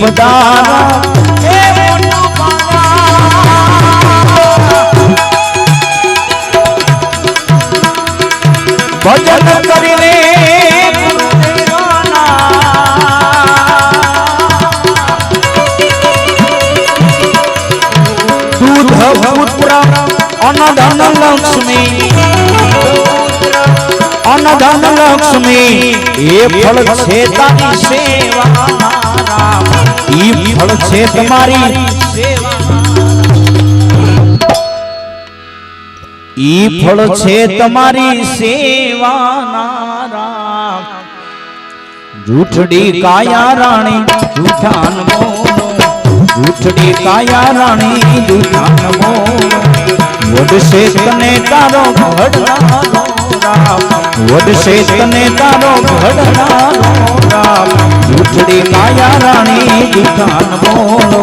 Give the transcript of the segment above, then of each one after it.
પધારો. ભજન કરીને દૂધ પુત્ર અનધન લક્ષ્મી અનધન લક્ષ્મી, એ ફળ છે તારી સેવા ઈ ફળ છે તમારી ઈ ફળ છે તમારી સેવાના જૂઠડી કાયા રાણી, જૂઠાન મોનો જૂઠડી કાયા રાણી, જૂઠાન મોનો વડશે તને તારો ઘડનારો રામ વડશે તને તારો ઘડનારો રામ. જૂઠડી કાયા રાણી દુધાન મોનો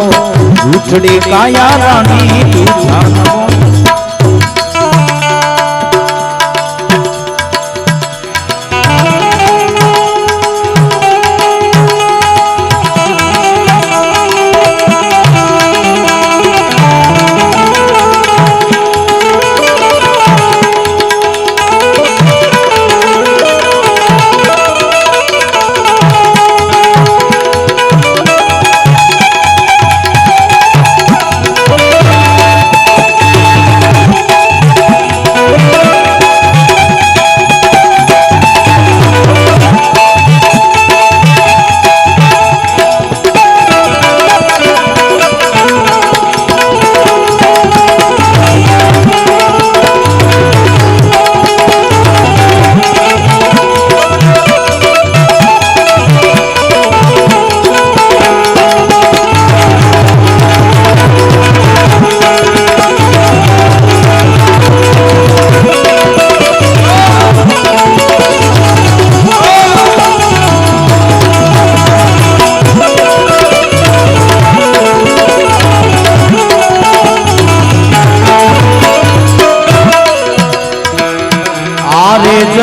ઉઠડી કાયા રાણી દુધાન મોનો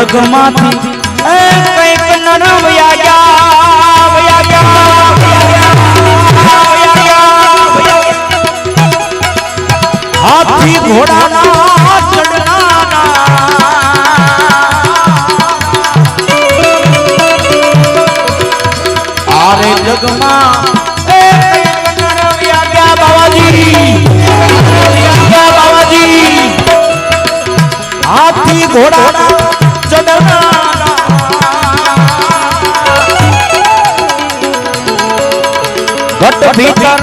જગમાંથી એ કંઈક નરવ્યા ગયા. હાથી ઘોડાના એ ભીતર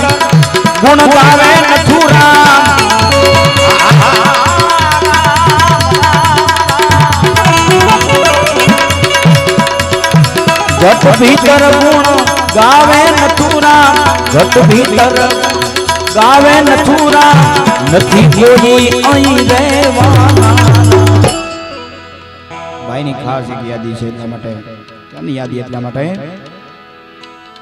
ગુણ ગાવે નથુરા જટ ભીતર ગુણ ગાવે નથુરા જટ ભીતર ગાવે નથુરા નથી કોઈ અહીં રહેવાના. ભાઈની ખાસ એક યાદી છે એટલા માટે. કેની યાદી એટલા માટે?